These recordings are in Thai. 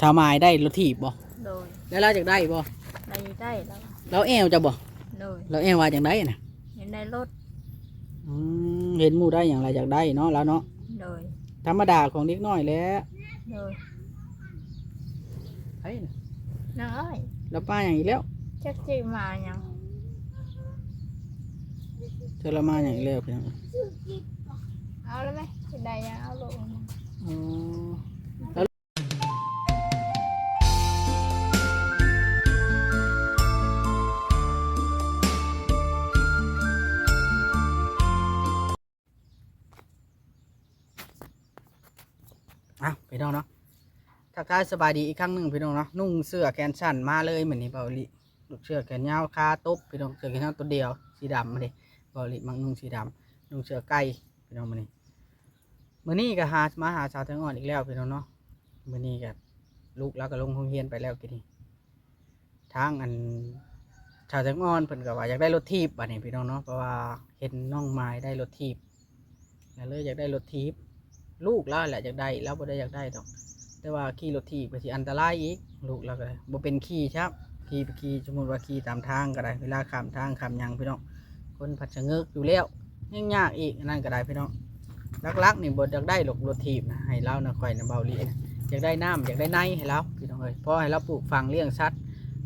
ชาวไม้ได้รถถีบบ่โดยแล้วเราจากได้บ่ได้ได้แล้วเราแอวจะบ่โดยเราแอวว่าจากได้น่ะเห็นได้รถอืมเห็นหมู่ได้อย่างไรจากได้เนาะแล้วเนาะโดยธรรมดาของเด็กน้อยแหล้วโดยไอ้น่ะนางเอ้ยเราป้าอย่างอีกแล้วจักจิมาหยังเธอละมาอย่างอีกแล้วเพียงเอาแล้วไหมสิได้ยังเอาลงอ๋อ อะพี่น้องเนาะทักทายสบายดีอีกครั้งหนึ่งพี่น้องเนาะนุ่งเสื้อแขนสั้นมาเลยเหมือนนี้เบาหลีลูกเสื้อแขนยาวคาตบพี่น้องเสื้อแขนยาวตัวเดียวสีดำมาดิเบาหลีมักนุ่งสีดำนุ่งเสื้อไก่พี่น้องมานี่มื่อนี้ก็หามาหาสาวแตงอ่อนอีกแล้วพี่น้องเนาะมื่อนี้ก็ลูกแล้วก็ลงโรงเรียนไปแล้วกี่นี้ทางอันชาวแตงอ่อนเพิ่นก็ว่าอยากได้รถทีบบัดนี้พี่น้องเนาะเพราะว่าเห็นน้องไม้ได้รถทีบแล้วเลยอยากได้รถทีบ ลูกล้วแหละอยากได้แล้วบ่ได้อยากได้ดอก แต่ว่าขี่รถทีบก็สิอันตรายอีกลูกเราก็บ่เป็นขี่ครับขี่ไปขี่สมมติว่าขี่ตามทางก็ได้ เวลาข้ามทางข้ามหยังพี่น้องคนผัดชะเงิกอยู่แล้วยังยากอีกนั่นก็ได้พี่น้องลักๆนี่บ่อยากได้หรอกรถทีบนะให้เรานะข่อยนะเบาลีนะอยากได้น้ำอยากได้ในให้เราพี่น้องเอ้ยเพราะให้เราปลูกฝังเลี้ยงสัตว์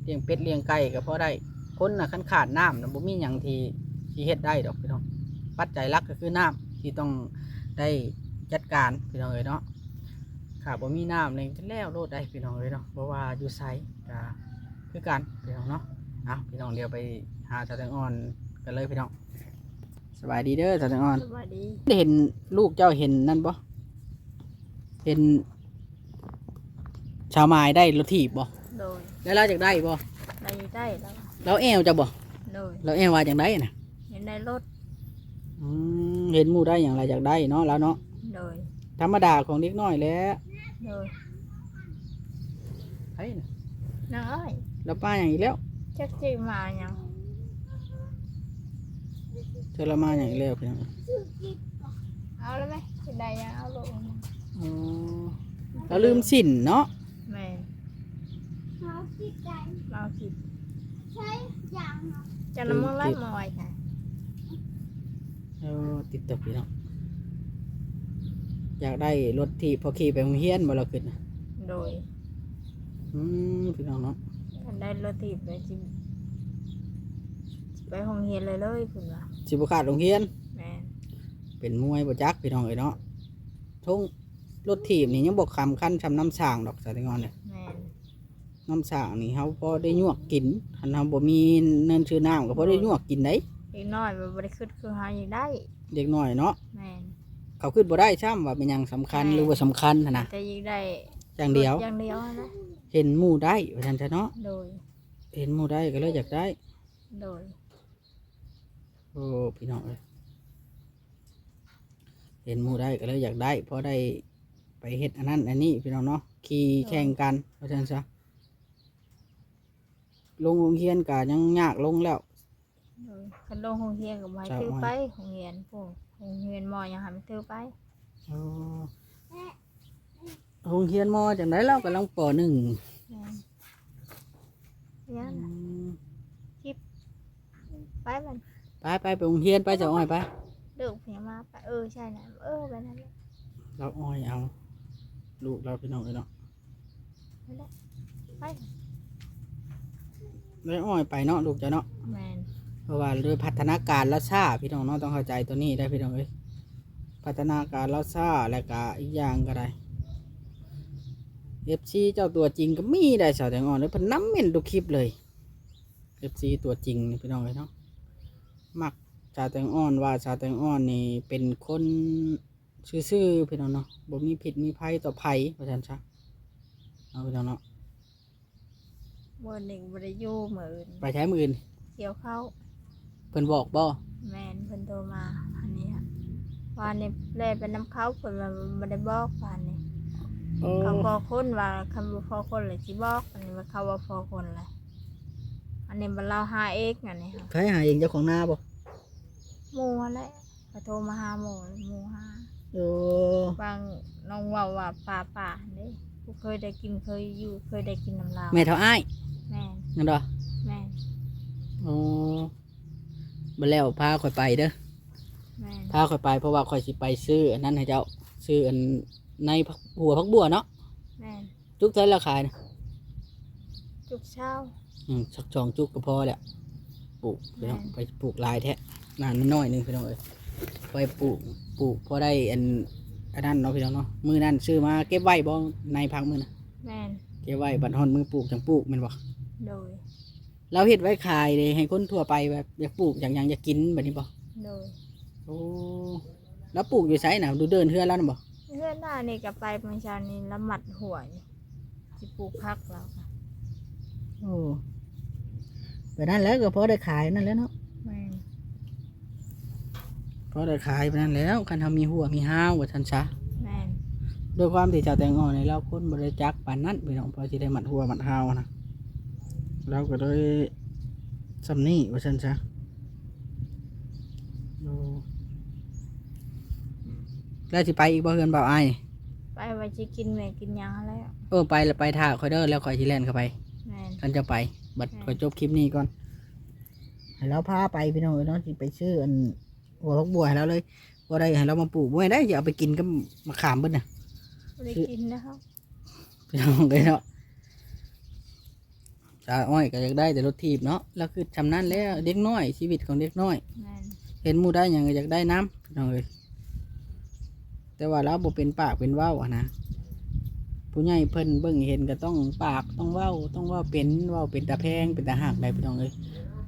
เลี้ยงเป็ดเลี้ยงไก่ก็พอได้คนน่ะคันขาดน้ำนะบ่มีหยังที่ที่เฮ็ดได้ดอกพี่น้องปัจจัยลักก็คือน้ำที่ต้องได้ จัดการพี่น้องเอ้ยเนาะค่ะบ่มีน้ำเลยจะแล้วโลดได้พี่น้องเลยเนาะเพราะว่าอยู่ไซก็คือกันพี่น้องเนาะเอาพี่น้องเดี๋ยวไปหาสาวแตงอ่อนกันเลยพี่น้องสบายดีเด้อสาวแตงอ่อนสวัสดีได้เห็นลูกเจ้าเห็นนั่นบ่เห็น ชาวไม้ได้รถถีบบ่โดยแล้วเราจากได้บ่ได้ได้แล้วเราแอวจะบ่โดยเราแอวว่าจากได้น่ะเห็นได้รถอืมเห็นหมู่ได้อย่างไรจากได้เนาะแล้วเนาะ โดยธรรมดาของเด็กน้อยแหล้วโดยไอ้น่ะนางเอ้ยเราป้าอย่างอีกแล้วจักจิมาหยังเธอละมาอย่างอีกแล้วพี่น้องเอาแล้วไหมสิได้ยังเอาลงอ๋อเราลืมสินเนาะแม่นเขาคิดกันเราคิดใช้อย่าง จะน้ำมันไล่มอยค่ะ เออติดตบพี่น้อง อยากได้รถที่พอขี่ไปโรงเรียนบ่เราขึ้นน่ะโดยอืมพี่น้องเนาะกันได้รถถีบไปจิไปห้องเรียนเลยเลยคุณว่าสิบ่ขาดโรงเรียน แม่นเป็นมวยบ่จักพี่น้องเอ้ยเนาะทุ่งรถถีบนี่ยังบ่คำคันชำน้ำสร้างดอกสาธิงอนเลยแม่นน้ำสร้างนี่เฮาพอได้ยวกกินคันเฮาบ่มีเนินชื่อน้ำก็พอได้ยวกกินได้ อีกน้อยมันบริขึ้นคือหาอย่างได้ เด็กน้อยเนาะแม่น เขาขึ้นบ่ได้ซ้ำว่าเป็นหยังสำคัญหรือว่าสำคัญหั้นนะแต่ยิงได้อย่างเดียว อย่างเดียวนะเห็นหมู่ได้ว่าซั่นซะเนาะโดยเห็นหมู่ได้ก็เลยอยากได้ โดยโอ้พี่น้องเอ้ยเห็นหมูได้ก็เลยอยากได้ เพราะได้ไปเฮ็ดอันนั้นอันนี้พี่น้องเนาะขี่แข่งกันเพราะฉะนั้นซะลงโรงเรียนก็ยังยากลงแล้ว โดยคันลงห้องเรียนกับไม้เจ้าถืออ้อยไปห้องเรียนพวก ห้องเรียนมอยังหันถือไปโรงเรียนมอจังไดเรากำลังปหนึ่งแม่นเรียนอืมไปมันไปไปไปโรงเรียนไปเจะอ้อยไปเดือกเพียงมาไปเออใช่นะเออไปนั่นแหละเราอ้อยเอา ลูกเราพี่น้องเอ้ยเนาะไปเลยอ้อยไปเนาะลูกจะเนาะแมน เพราะว่าด้วยพัฒนาการและช้าพี่น้องเนาะต้องเข้าใจตัวนี้ได้พี่น้องเอ้ยพัฒนาการและช้าและก็อีกอย่างก็ได้เอฟซีเจ้าตัวจริงก็มีได้สาวแตงอ่อนเลยเพิ่นน้ำเม่นทุกคลิปเลยเอฟซีตัวจริงนี่พี่น้องเอ้ยเนาะมักชาวแตงอ่อนว่าชาวแตงอ่อนนี่เป็นคนซื่อๆพี่น้องเนาะบ่มีผิดมีภัยต่อภัยเพราะฉะนั้นซะเอาพี่น้องเนาะเบอร์หนึ่งบริยูเหมือนไปใช้มืออื่นเกี่ยวเข้า เพิ่นบอกบ่แมนเพิ่นโทรมาอันนี้ค่ะวานนี้แล่เป็นน้ำเขาเพิ่นมาไม่ได้บอกวานนี้โอ้เขาพอคนว่าคำว่าพอคนเลยสิบอกอันนี้ว่าเขาว่าพอคนเลยอันนี้มันเราหาเองอันนี้ค่ะใครหาเองเจ้าของหน้าบ่หมูนั่นแหละเขาโทรมาหาหมูหมูหาโอ้บางน้องเว่าว่าป่าป่าเด้กูเคยได้กินเคยอยู่เคยได้กินน้ำลาวแม่เท่าอ้ายแม่นนั่นดอแม่น โอ้ บ่แล้วพาข่อยไปเด้อแม่นพาข่อยไปเพราะว่าข่อยสิไปซื้ออันนั้นให้เจ้าซื้ออันในผักบัวผักบัวเนาะแม่นจุกเท่าไหร่ราคานะจุกเช้า อืมสักสองจุกก็พอแหละปลูกพี่น้องแม่นไปปลูกหลายแท้นานมันน้อยหนึงพี่น้องเอ้ยไปปลูกปลูกพอได้อันอันนั้นเนาะพี่น้องเนาะมือนั้นซื้อมาเก็บไว้บ่ในพักมือนะแม่นเก็บไว้บัดฮอนมือปลูกจังปลูกแม่นบ่โดย เราเฮ็ดไว้ขายเลยให้คนทั่วไปแบบอยากปลูกอย่างหยังอยากกินแบบนี้บ่โดยโอ้แล้วปลูกอยู่ไสน่ะดูเดินเฮือนแล้วน่ะบ่เพื่อนหน้านี่กับไปเมื่อเช้านี้ละหมัดหัวอยู่สิปลูกพักแล้วค่ะโอ้ไปนั่นแล้วก็พอได้ขายนั่นแหล้วเนาะแม่นพอได้ขายไปนั่นแล้วคันทำมีหัวมีห้าวว่าซั่นซะ แม่น ด้วยความที่เจ้าแตงอ่อนในเราคนบริจักปานนั้นพี่น้องพอสิได้มัดหัวมัดห้าวนะ เราก็เลยสำนี่ว่าซั่นซะโอ้แล้วสิไปอีกบ่เฮือนเบาไอ้ายไปว่าจะกินแม่กินหยังแล้วเออไปแล้วไปท่าคอยเด้อแล้วคอยสิแล่นเข้าไป แม่นกันจะไป บัดคอยจบคลิปนี้ก่อน ให้เราพาไปพี่น้องเอ้ยเนาะสิไปซื้ออันหัวพกบัวให้เราเลยบ่ได้ให้เรามาปลูกบ่ได้อย่าเอาไปกินกับมะขามเบิดน่ะ บ่ได้กินนะครับ พี่น้องเลยเนาะ ตาอ้อยก็อยากได้แต่รถทีบเนาะแล้วคือชำนาญแล้วเด็กน้อยชีวิตของเด็กน้อยแม่นเห็นหมูได้หยังก็อยากได้น้ำพี่น้องเลยแต่ว่าเราบ่เป็นปากเป็นเว้าอะนะผู้ใหญ่เพิ่นเบิ่งเห็นก็ต้องปากต้องเว้าต้องเว่าเป็นเว้าเป็นตาแพงเป็นตาหักได้พี่น้องเลย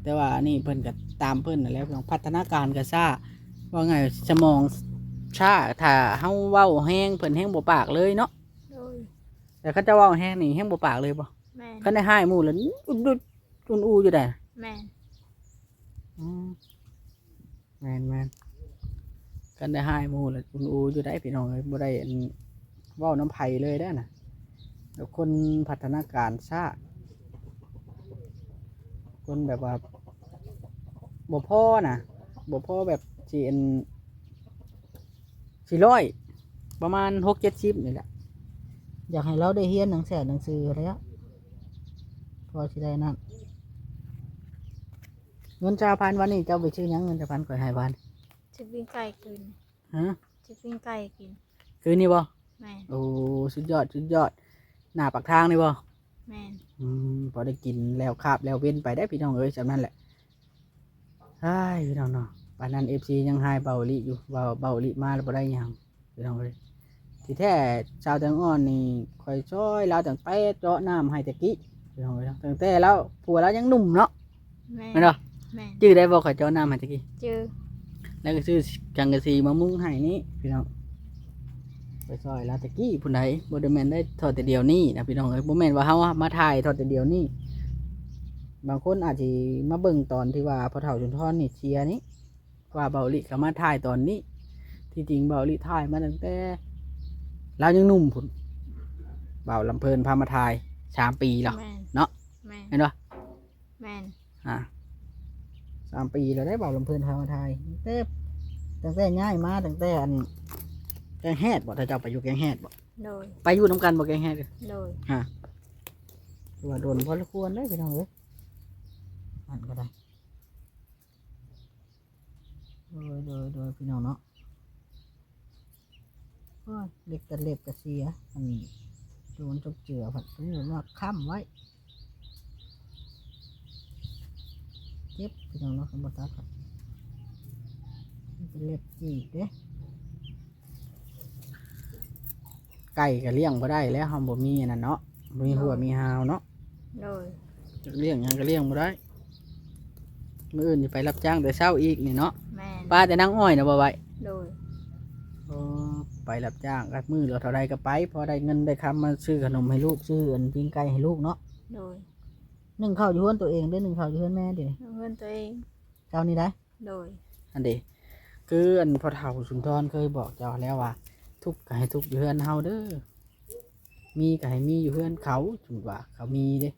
แต่ว่านี่เพิ่นก็ตามเพิ่นนั่นแหล้วพี่น้องพัฒนาการก็ซ่าว่าไงสมองช้าถ้าเฮาเว้าแห้งเพิ่นแห้งบ่ปากเลยเนาะโดยแต่เขาจะเว้าแห้งนี่แห้งบ่ปากเลยบ่ แม่นก็ได้ให้หมู่แล้วอุดอุดอุนอูอยู่ได้แม่นอืมแมนแมนกันได้ให้หมู่แล้วอุนอูอยู่ได้พี่น้องเลยบ่ได้อันเว้าน้ำไผ่เลยได้อน่ะเดี๋ยวคนพัฒนาการช้าคนแบบว่าบ่พ่อน่ะบ่พ่อแบบสิอันสี่ร้อยประมาณหกเจ็ดสิบนี่แหละ อยากให้เราได้เฮียนหนังแสนหนังสือแล้ว พอสิได้นั่นเงินชาวพันวันนี้เจ้าไปชื่อหยังเงินชาวพันก่อยให้วันสิปิ้งไก่กินฮะสิปิ้งไก่กินคืนนี้บ่แม่นโอ้สุดยอดสุดยอด หน้าปากทางนี่บ่แม่นอืมพอได้กินแล้วคาบแล้วเว้นไปได้พี่น้องเอ้ยจำนั้นแหละใช่พี่น้องเนาะปานนั้นเอฟซียังให้เบาลิอยู่เบาเบาลิมาแล้วบ่ได้หยังพี่น้องเอ้ยที่แท้ชาวแตงอ่อนนี่คอยช่วยเราตั้งแต่เจาะน้ำให้ตะกี้ พี่น้องเอ้ยตั้งแต่แล้วผัวเรายังหนุ่มเนาะแม่แม่นบ่แม่นจื้อได้บ่คอยเจาะน้ำให้ตะกี้เจอแล้วก็ซื้อจังกะสีมามุ้งให้นี่พี่น้องไปซอยแล้วตะกี้ผู้ใดบ่ได้แม่นได้ทอดแต่เดียวนี้นะพี่น้องเอ้ยบ่แม่นว่าเฮามาถ่ายทอดแต่เดียวนี้บางคนอาจจะมาเบิ่งตอนที่ว่าพอเฒ่าจุนทอนนี่เชียร์นี้ว่าเบาลิก็มาถ่ายตอนนี้ ที่จริงเบาลิถ่ายมาตั้งแต่เรายังหนุ่มพุ่นเบาลำเพลินพามาถ่าย สามปีแล้ว แม่นเนาะ แม่นเห็นปะแม่นอ่าสามปีแล้วได้เบาลำเพลินพามาถ่ายตั้งแต่ตั้งแต่ง่ายมาตั้งแต่อันแกงแฮดบ่ถ้าเจ้าไปอยู่แกงแฮดบ่โดยไปอยู่น้ำกันบ่แกงแฮดเด้อโดยถือว่าโดนพอละควรเลยพี่น้องเอ้ยอันก็ได้โดยโดยโดยพี่น้องเนาะโอ้ยเล็กกันเล็บกันเสียอันนี้ โดนจบเจือผัดนี่ว่าค้ำไว้เจ็บพี่น้องเนาะสมบัติครับมันเป็นเล็บจีกเด้ไก่ก็เลี้ยงก็ได้แล้วห้ามบ่มีอันนั้นเนาะบ่มีหัวมีหาวเนาะโดยจะเลี้ยงหยังก็เลี้ยงบ่ได้มื้ออื่นสิไปรับจ้างแต่เช้าอีกนี่เนาะแม่นป้าแต่นั่งอ้อยนะบ่ไหวโดยอ๋อ ไปรับจ้างรับมือเราเท่าใดก็ไป พอได้เงินได้คำมาซื้อขนมให้ลูกซื้ออันปิ้งไก่ให้ลูกเนาะโดยนึ่งข้าวอยู่เฮือนตัวเองเด้อนึ่งข้าวอยู่เฮือนแม่เดิเงินตัวเอง เจ้านี่ได้ โดย อันเดคืออันพอเฒ่าสุนทรเคยบอกเจ้าแล้วว่า ทุกข์ก็ให้ทุกข์อยู่เฮือนเฮาเด้อมีก็ให้มีอยู่เฮือนเขาจุดว่า เขามีเด้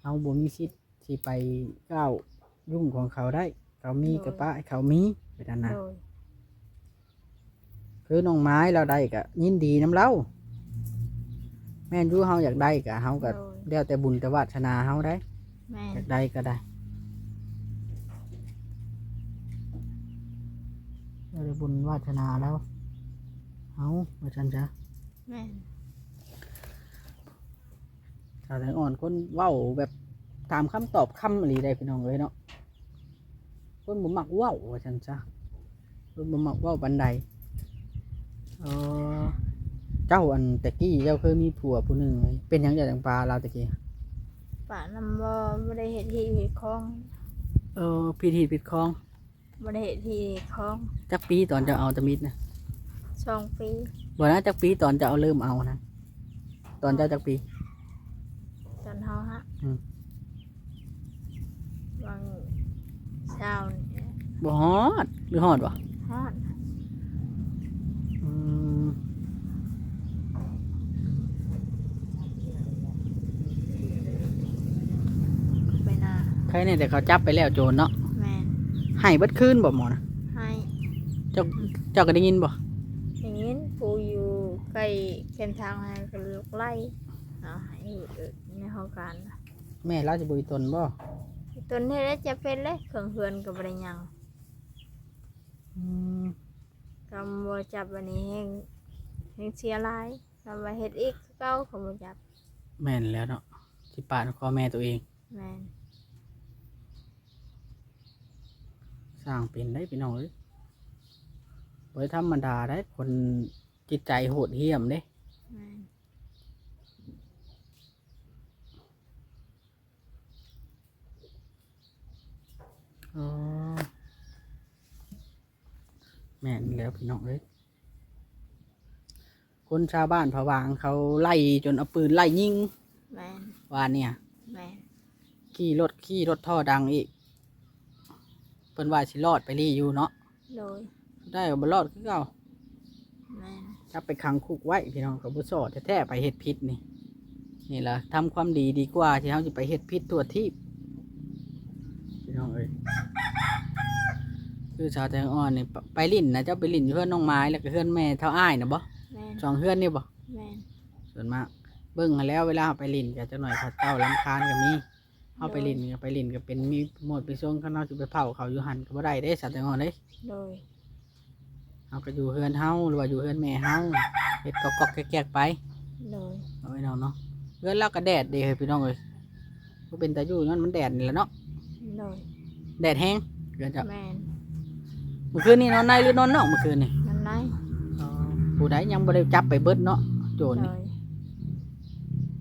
เฮาบ่มีสิทธิ์ที่ไปก้าวยุ่งของเขาได้ เขามีกับป้าให้เขามีไปด้านนั้น โดย คือน้องไม้เราได้ก็ยินดีน้ำเล่าแม่นอยู่เฮาอยากได้ก็เฮาก็โดยแล้วแต่บุญแต่วาสนาเฮาได้ แม่นอยากได้ก็ได้แล้วแต่บุญวาสนาแล้วเฮาว่าจันจ้ะแม่นชาวไทยอ่อนคนเว้าแบบตามคำตอบคำอะไรได้พี่น้องเลยเนาะคนบ่มักเว้าว่าจันจ้ะคนบ่มักเว้าบันไดเออเจ้าอันตะกี้เจ้าเคยมีผัวผู้หนึ่งเป็นหยังจากจังปลาเราตะกี้ป่านำบ่บ่ได้เฮ็ดที่เฮ็ดของเออพิธีปิดคลองบ่ได้เฮ็ดที่เฮ็ดของจักปีตอนจะเอาตะมิดนะสองปีบ่นะจักปีตอนจะเอาเริ่มเอานะตอนเจ้าจักปี ตอนเฮาฮะอืม บางเช้านี่บ่ฮอดหรือฮอดวะฮอด อืม ไปนา ใค รเนี่ยแต่เขาจับไปแล้วโจรเนาะแม่นให้เบิดคืนบ่หมอนะให้เจ้าเจ้าก็ได้ยินบ่อย่างนี้ปูอยู่ใกล้เส้นทางให้ก็ลุกไล่เอาให้เอิ้นในห้องการน่ะแม่เราจะบุยตนบ่ต้นนี้แล้วจะเป็นเลยเครื่องเฮือนก็บ่ได้หยังอืมกำบ่จับวันนี้แฮงแฮงเสียหลายกำว่าเฮ็ดอีกคือเก่าก็บ่จับแม่นแล้วเนาะสิปาดคอแม่ตัวเองแม่น สร้างเป็นได้พี่น้องเอ้ยบ่ได้ธรรมดาได้คนจิตใจโหดเหี้ยมเด้แม่นอ๋อแม่นแล้วพี่น้องเอ้ยคนชาวบ้านผวางเขาไล่จนเอาปืนไล่ยิงแม่นว่าเนี่ย แม่นขี่รถขี่รถท่อดังอีก เพิ่นว่าสิรอดไปรีอยู่เนาะโดยได้ก็บ่รอดคือเก่าแม่นจับไปขังคุกไว้พี่น้องกับบุษอแท้ๆไปเฮ็ดพิษนี่ นี่ล่ะทำความดีดีกว่าที่เขาจะไปเฮ็ดพิษตัวที่พี่น้องเอ้ยคือชาวแตงอ่อนนี่ไปไปลิ่นนะเจ้าไปลิ่นอยู่เพื่อนน้องไม้แล้วก็เพื่อนแม่เท่าอ้ายนะบ่แม่นสองเพื่อนนี่บ่ แม่นส่วนมากเบิ่งหั้นแล้วเวลาเขาไปลิ่นก็จะหน่อยเขาเจ้าลำคาญก็มี เขาไปลิ่นก็ไปลิ่นก็เป็นมีหมดไปช่วงข้างนอกจะไปเผาเขาอยู่หันก็บ่ได้เด้ชาวแตงอ่อนเด้โดยเขาก็อยู่เฮือนเฮาหรือว่าอยู่เฮือนแม่เฮาเฮ็ดกอกๆแกกๆไปโดยเอาไว้เนาะเนาะเฮือนเราก็แดดเด้เฮ้ยพี่น้องเอ้ยบ่เป็นตาอยู่นั่นมันแดดนี่แหละเนาะโดยแดดแห้งเดือนจะแม่นเมื่อคืนนี่นอนในหรือนอนนอกเมื่อคืนนี่นั่นไหนผู้ใดยังบ่ได้จับไปเบิดเนาะโจรโดนี่ย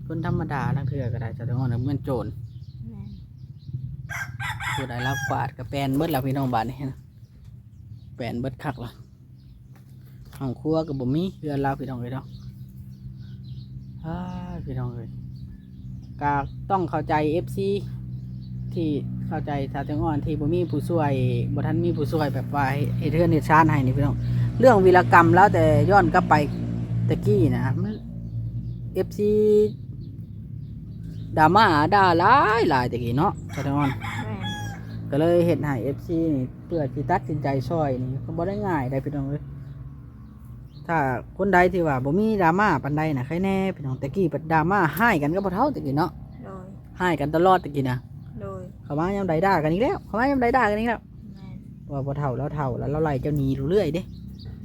คนธรรมดาทั้งเทื่อก็ได้จะต้องเอาเหมือนโจรแม่น ผู้ใดรับกวาดกับแปนเบิดแล้วพี่น้องบานนี่นะแปนเบิดคักละห้องครัวก็บ่มีเรือนเราพี่น้องเอ้ยเนาะพี่น้องเอ้ยก็ต้องเข้าใจ FC ที่เข้าใจชาวจังอ่อนที่บ่มีผู้ช่วยบ่ทันมีผู้ช่วยแบบว่าเฮ็ดเทือนเฮ็ดชานให้นี่พี่น้องเรื่องวีรกรรมแล้วแต่ย้อนกลับไปตะกี้นะเอฟซีดราม่าด่าหลายหลายตะกี้เนาะชาวจังอ่อน ก็เลยเห็นให้เอฟซีนี่เพื่อที่ตัดสินใจช่วยนี่ก็บ่ได้ง่ายได้พี่น้องเลยถ้าคนใดที่ว่าบ่มีดราม่าปานใดนะใครแน่พี่น้องตะกี้ปัดดราม่าให้กันก็บ่เท่าตะกี้เนาะโดยให้กันตลอดตะกี้นะโดยเขามายามใดด่ากันอีกแล้วเขามายามใดด่ากันอีกแล้วแม่นว่าบ่เท่าแล้วเท่าแล้วเราไล่เจ้าหนีรู้เรื่อยเด้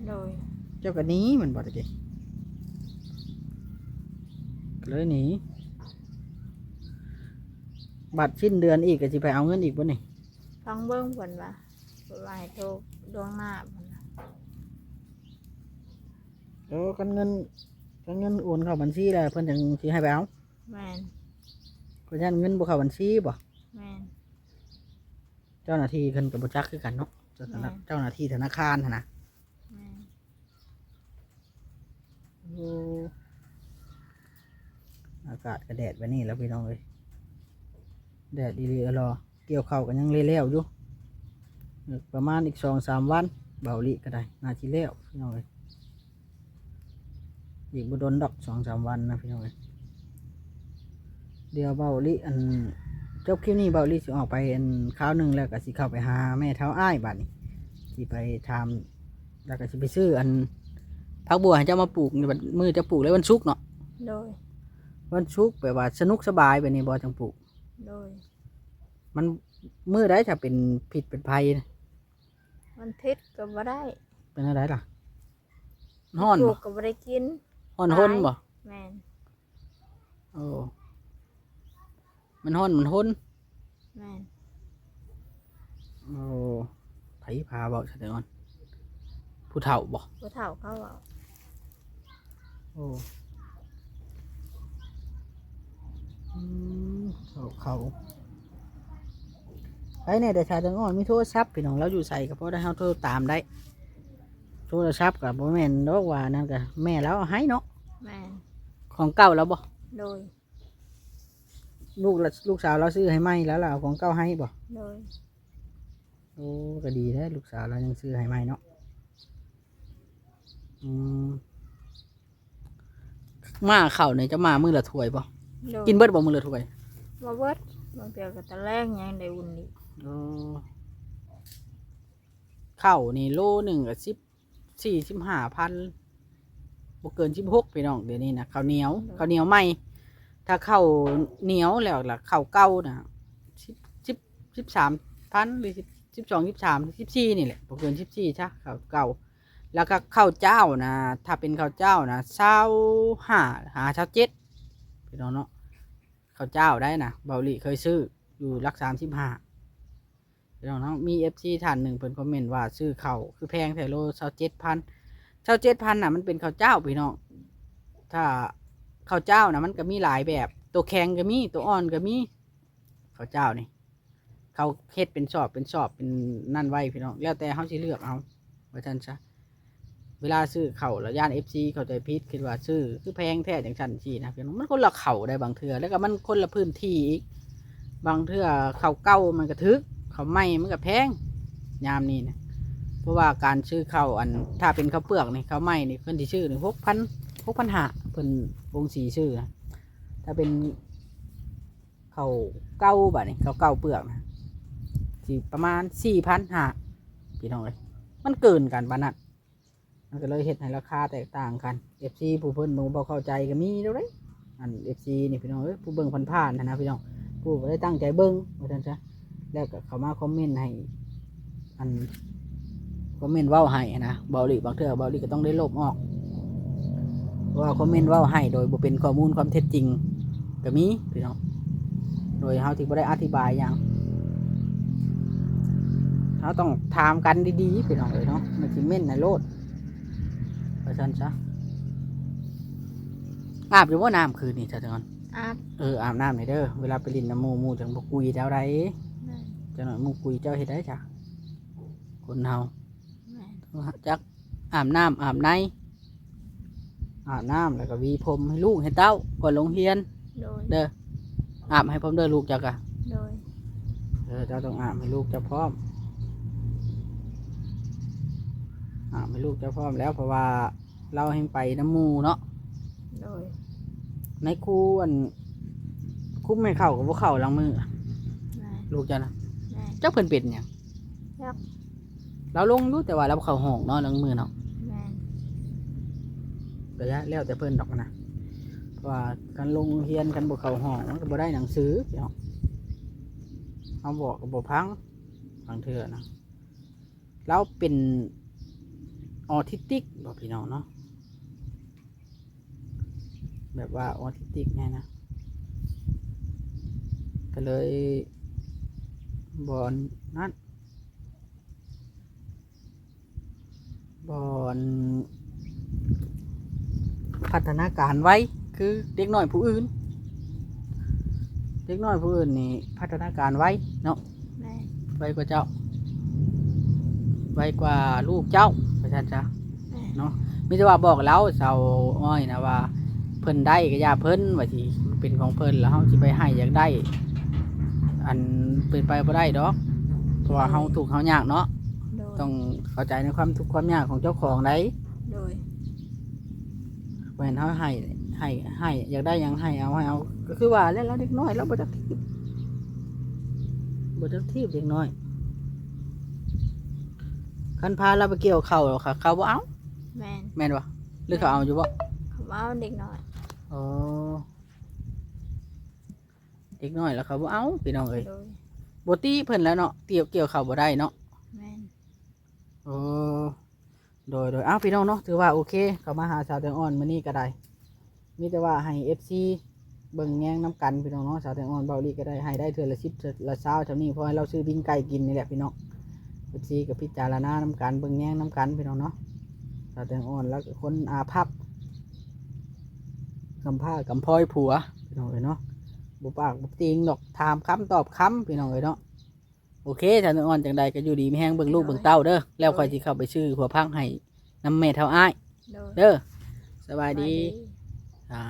โดยเจ้าก็หนีมันบ่ตะกี้ก็เลยหนีบัตรสิ้นเดือนอีกก็สิไปเอาเงินอีกบ่นี่ ฟังเบิ่งเพิ่นว่าเพิ่นว่าให้โทรดวงหน้าเพิ่นน่ะเออกันเงินกันเงินโอนเข้าบัญชีแล้วเพิ่นจังสิให้ไปเอาแม่นเพราะฉะนั้นเงินบ่เข้าบัญชีบ่แม่นเจ้าหน้าที่เพิ่นก็บ่จักคือกันเนาะเจ้าหน้าอืมเจ้าหน้าที่ธนาคารหั่นนะแม่นโอ้อากาศก็แดดไว้นี่แล้วพี่น้องเอ้ยแดดดีๆอะรอ เกี่ยวข้าวกันยังเลี้ยวๆอยู่อีกประมาณอีก2-3วันเบาลิก็ได้น่าสิแล้วพี่น้องเอ้ยอีกบ่โดนดอก2-3วันนะพี่น้องเอ้ยเดี๋ยวเบาลิอันจบคลิปนี้เบาลิสิออกไปอันคราวหนึงแล้วก็สิเข้าไปหาแม่เท้าอ้ายบัดนี้สิไปถามแล้วก็สิไปซื้ออันพักบัวให้เจ้ามาปลูกนี่บัดมือจะปลูกแล้ววันศุกร์เนาะโดยวันศุกร์แบบว่าสนุกสบายแบบนี้บ่จังปลูกโดย มันมือได้ถ้าเป็นผิดเป็นภัยนะมันทิศก็บ่ได้เป็นอะไรล่ะฮ้อนปลูบ่กก็บ่ได้กินฮ้อนห้นบ่แม่นโอ้มันฮ้อนมันห้นแม่นโอ้ไผพาบอกซะเดี๋ยวก่อนผู้เฒ่าบ่ผู้เฒ่าเขาเอาโอ้อืมเขาเขา ไอ้เนี่ยเดี๋ยวชายจังอ่อนมีโทรศัพท์พี่น้องเราอยู่ใส่ก็เพราะได้เฮาโทรตามได้ โทรศัพท์กับบ่แม่นดอกว่านั่นก็แม่แล้วเอาให้เนาะแม่นของเก่าแล้วบ่โดยลูกละลูกสาวเราซื้อให้ใหม่แล้วเราเอาของเก่าให้บ่โดยโอ้ก็ดีแท้ลูกสาวเรายังซื้อให้ใหม่เนาะอืมมาเข่าเนี่ยจะมามือละถ้วยบ่โดยกินเบิดบ่มือละถ้วยบ่เบิดบางเทื่อก็ตะแลงยังได้อุ่นอีก โอ้ข้าวนี่โลหนึ่งกับสิบสี่สิบห้าพันบ่เกินสิบหกพี่น้องเดี๋ยวนี้นะข้าวเหนียวข้าวเหนียวใหม่ ถ้าข้าวเหนียวแล้วล่ะข้าวเก่านะสิบสิบสิบสามพันหรือสิบสิบสองสิบสามสิบสี่นี่แหละบ่เกินสิบสี่ใช่ข้าวเก่า แล้วก็ข้าวเจ้านะถ้าเป็นข้าวเจ้านะเศร้าห้าหาเช้าเจ็ดพี่น้องเนาะข้าวเจ้าได้นะเบาหลีเคยซื้ออยู่รักสามสิบห้า พี่น้องเนาะมีเอฟซีท่านหนึ่งเพิ่นคอมเมนต์ว่าซื้อเขาคือแพงแต่โลเชาเจ็ดพันเชาเจ็ดพันน่ะมันเป็นข้าวเจ้าพี่น้องถ้าข้าวเจ้าน่ะมันก็มีหลายแบบ ตัวแข็งก็มีตัวอ่อนก็มีข้าวเจ้านี่เขาเฮ็ดเป็นชอบเป็นชอบเป็นนั่นไว้พี่น้องแล้วแต่เขาสิเลือกเอาว่าท่านซะเวลาซื้อเข่าแล้วย่านเอฟซีเข้าใจผิดคิดว่าซื้อคือแพงแท้อย่างฉันชีนะพี่น้องมันคนละเข่าได้บางเทื่อแล้วก็มันคนละพื้นที่อีกบางเทื่อเข่าเก่ามันก็ทึก เขาวไหม้มันก็แพงยามนี้นะเพราะว่าการซื้อข้าวอัน ถ้าเป็นข้าวเปลือกนี่ข้าวไหม้นี่เพิ่นที่ชื่อหนึ่งหกพันหกพันหาเพิ่นวงสีชื่อนะถ้าเป็นข้าวเก้าบาทนี่ข้าวเก้าเปลือกนะสิประมาณสี่พันหาพี่น้องเลยมันเกินกันบานัดมันก็เลยเห็ดให้ราคาแตกต่างกันเอฟซีผู้เพิ่นหนูบ่เข้าใจก็มีแล้วเลยอันเอฟซีนี่พี่น้องเอ้ยผู้เบิ่งผ่านๆนะนะพี่น้องผู้บ่ได้ตั้งใจเบิ่งว่าซั่นซะ แล้วก็เขามาคอมเมนต์ให้ อันคอมเมนต์เว้าให้นะเบาหลีบางเทื่อเบาหลีก็ต้องได้ลบออกเพราะว่าคอมเมนต์เว้าให้โดยบ่เป็นข้อมูลความเท็จจริงก็มีพี่น้องโดยเฮาที่บ่ได้อธิบายหยังเฮาต้องถามกันดีๆพี่น้องเลยเนาะมันสิเม่นในโลดเพราะฉะนั้นซะอาบอยู่ว่าน้ำคืนนี่จ้ะจังอนอาบเอออาบน้ำหน่อยเด้อเวลาไปลินน้ำหมูหมูจังบ่กุยแถวใดแม่น จังหน่อยหมูกุยเจ้าเฮ็ดได้จ้ะคนเฮาแม่นจักอาบน้ำอาบในอาบน้ำแล้วก็หวีผมให้ลูกให้เต้าก่อนลงเรียน โดย เด้ออาบให้พร้อมเด้อลูกจักอะโดย เออเจ้าต้องอาบให้ลูกเจ้าพร้อมอาบให้ลูกเจ้าพร้อมแล้วเพราะว่าเราให้ไปน้ำหมูเนาะโดย ในครูอันคุ้มไม่เข้ากับพวกเข้าหลังมือแม่นลูกจ้ะนะแม่น เจ้าเพิ่นเป็นหยังจัก เราลงอยู่แต่ว่าเราเข้าห้องเนาะหลังมือเนาะแม่นระยะแล้วแต่เพิ่นดอกนะเพราะว่าการลงเรียนกันบ่เข้าห้องมันก็บ่ได้หนังสือพี่น้องเอาบอกก็บ่พังบางเทื่อนะเราเป็นออทิสติกบอกพี่น้องเนาะแบบว่าออทิสติกไงนะก็เลย บอนนั้นบอนพัฒนาการไว้คือเด็กน้อยผู้อื่น เด็กน้อยผู้อื่นนี่พัฒนาการไว้เนาะแม่นไวกว่าเจ้า ไวกว่าลูกเจ้าประชาจ้ะแม่นเนาะมิจะว่าบอกเราเสาอ้อยนะว่า เพิ่นได้ก็อย่าเพิ่นว่าสิเป็นของเพิ่นแล้วเฮาสิไปให้อยากได้ อันเป็นไปบ่ได้ดอกเพราะว่าเฮาถูกข์เฮายากเนาะโดยต้องเข้าใจในความทุกข์ความยากของเจ้าของได้โดยแหวนเขาให้ให้ให้อยากได้หยังให้เอาให้เอาก็คือว่าแล้วเราเด็กน้อยเราบ่จักทีบบ่จักทีบเด็กน้อยคันพาเราไปเกี่ยวเขาหรอกค่ะเขาบ่เอาแม่นแม่นบ่หรือเขาเอาอยู่บ่เขาว่าเด็กน้อย อ๋อ เด็กน้อยแล้วเขาบ่เอาพี่น้องเอ้ยโดยบ่ตีเพิ่นแล้วเนาะเกี่ยวเกี่ยวเขาบ่ได้เนาะแม่นโอ้โดยโดยอ้าวพี่น้องเนาะถือว่าโอเค เขามาหาสาวแตงอ่อนมื้อนี้ก็ได้มีแต่ว่าให้ FC เบิ่งแย่งน้ำกันพี่น้องเนาะสาวแตงอ่อนเบาลีก็ได้ให้ได้เทื่อละ10เทื่อละ20เท่านี้เพราะให้เราซื้อปิ้งไก่กินนี่แหละพี่น้อง FC กับพิจารณาน้ำกันเบิ่งแย่งน้ำกันพี่น้องเนาะสาวแตงอ่อนแล้วก็คนอาภัพกำผ้ากำพร้อยผัวพี่น้องเอ้ยเนาะ บ่ปากบ่ติงดอกถามคำตอบคำพี่น้องเอ้ยเนาะโอเคถ้าน้องอ่อนจังใดก็อยู่ดีไม่แห้งเบิ่งลูกเบิ่งเต้าเด้อแล้วค่อยสิเข้าไปซื้อหัวพังให้น้ำแม่เท่าอ้ายโดยเด้อสบายดีสบายอ่า